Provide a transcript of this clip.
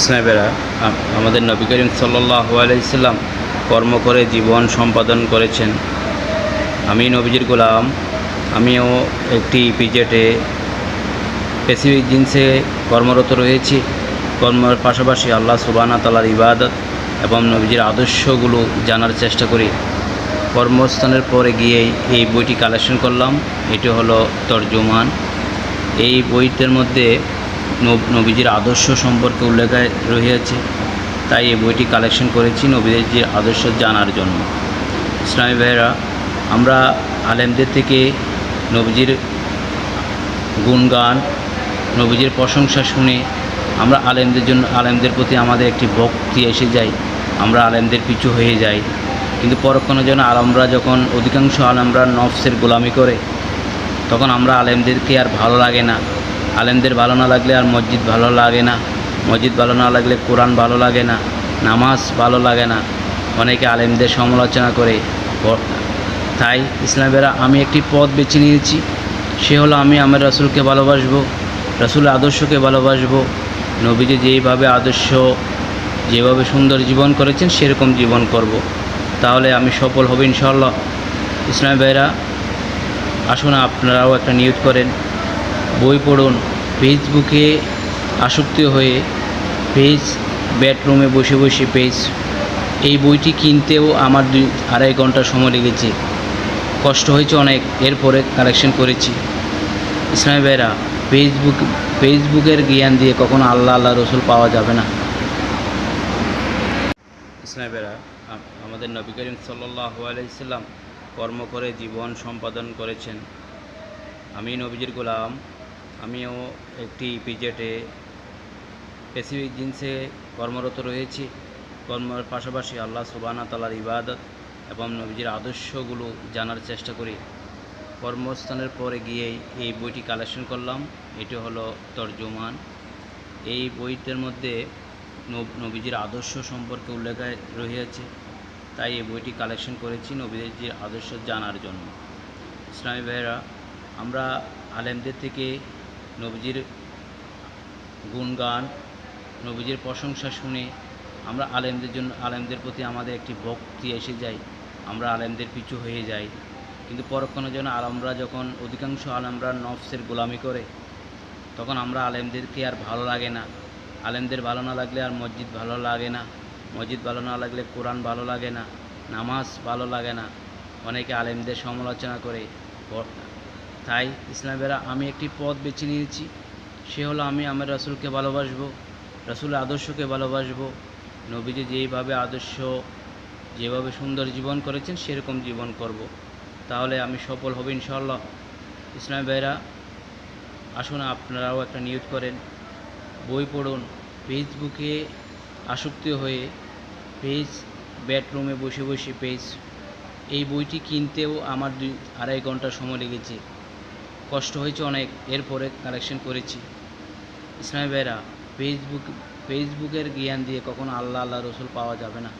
ইসলামেরা আমাদের নবী করিম সাল্লাহ আলাইসাল্লাম কর্ম করে জীবন সম্পাদন করেছেন। আমি নবীজির গোলাম, আমিও একটি পিজেটে পেসিফিক জিন্সে কর্মরত রয়েছি। কর্মের পাশাপাশি আল্লাহ সুবানা তালার ইবাদত এবং নবীজির আদর্শগুলো জানার চেষ্টা করি। কর্মস্থানের পরে গিয়েই এই বইটি কালেকশন করলাম। এটি হলো তর্জমান। এই বইটার মধ্যে নবীজির আদর্শ সম্পর্কে উল্লেখ রহিয়াছে। তাই এই বইটি কালেকশন করেছি নবীজির আদর্শ জানার জন্য। ইসলামী ভাইয়েরা, আমরা আলেমদের থেকে নবীজির গুণগান, নবীজির প্রশংসা শুনে আমরা আলেমদের জন্য আলেমদের প্রতি আমাদের একটি ভক্তি এসে যায়, আমরা আলেমদের পিছু হয়ে যাই। কিন্তু পরক্ষণে যেন আলমরা যখন অধিকাংশ আলেমরা নফসের গোলামি করে, তখন আমরা আলেমদেরকে আর ভালো লাগে না। আলেমদের ভালো না লাগলে আর মসজিদ ভালো লাগে না। মসজিদ ভালো না লাগলে কোরআন ভালো লাগে না। নামাজ ভালো লাগে না। অনেকে আলেমদের সমালোচনা করে। তাই ইসলামেরা আমি একটি পথ বেছে নিয়েছি। সে হলো আমি আমার রসুলকে ভালোবাসবো রসুলের আদর্শকে ভালোবাসব। নবীজি যেইভাবে আদর্শ, যেভাবে সুন্দর জীবন করেছেন সেরকম জীবন করব। তাহলে আমি সফল হব ইনশাল্লাহ ইসলামী ভাইরা, আসুন আপনারাও একটা নিয়োগ করেন। বই পড়ুন। ফেসবুকে আসক্ত হয়ে পেজ বেডরুমে বসে বসে পেজ এই বইটি কিনতেও আমার দুই, আড়াই ঘণ্টা সময় লেগেছে। কষ্ট হয়েছে অনেক, এরপরে কালেকশন করেছি। ইসলামী ভাইরা, ফেসবুক, ফেসবুকের জ্ঞান দিয়ে কখনো আল্লাহ আল্লাহ, রসুল পাওয়া যাবে না। ইসলামী ভাইরা আমাদের নবী করিম সাল্লাহ আলাইসাল্লাম কর্ম করে জীবন সম্পাদন করেছেন। আমি নবীজির গোলাম আমিও একটি পিজেটে পেসিফিক জিন্সে কর্মরত রয়েছি। কর্মের পাশাপাশি আল্লাহ সুবানা তালার ইবাদত এবং নবীজির আদর্শগুলো জানার চেষ্টা করি। কর্মস্থানের পরে গিয়েই এই বইটি কালেকশন করলাম। এটি হলো তর্জমান। এই বইটার মধ্যে নব- নবীজির আদর্শ সম্পর্কে উল্লেখ রয়েছে। তাই এই বইটি কালেকশন করেছি নবীজির আদর্শ জানার জন্য। ইসলামী ভাইয়েরা, আমরা আলেমদের থেকে নবীজির গুণগান, নবীজির প্রশংসা শুনে আমরা আলেমদের জন্য, আলেমদের প্রতি আমাদের একটি ভক্তি এসে যায়, আমরা আলেমদের পিছু হয়ে যাই। কিন্তু পরক্ষণে জন্য আলমরা যখন, অধিকাংশ আলেমরা নফসের গোলামি করে, তখন আমরা আলেমদেরকে আর ভালো লাগে না। আলেমদের ভালো না লাগলে আর মসজিদ ভালো লাগে না। মসজিদ ভালো না লাগলে কোরআন ভালো লাগে না। নামাজ ভালো লাগে না। অনেকে আলেমদের সমালোচনা করে তাই ইসলামেরা আমি একটি পথ বেছে নিয়েছি। সে হলো আমি আমার রসুলকে ভালোবাসবো রসুলের আদর্শকে ভালোবাসবো। নবীজি যেইভাবে আদর্শ, যেভাবে সুন্দর জীবন করেছেন, সেরকম জীবন করব। তাহলে আমি সফল হব ইনশাল্লাহ ইসলাম ভাইরা, আসুন আপনারাও একটা নিয়োগ করেন, বই পড়ুন, ফেসবুকে আসক্তি হয়ে পেজ, বেডরুমে বসে বসে পেজ, এই বইটি কিনতেও আমার দুই আড়াই ঘণ্টা সময় লেগেছে। কষ্ট হয়েছে অনেক, এরপরে কালেকশন করেছি। ইসলামী ভাইরা ফেসবুক ফেসবুকের জ্ঞান দিয়ে কখনো আল্লাহ আল্লাহ, রসুল পাওয়া যাবে না।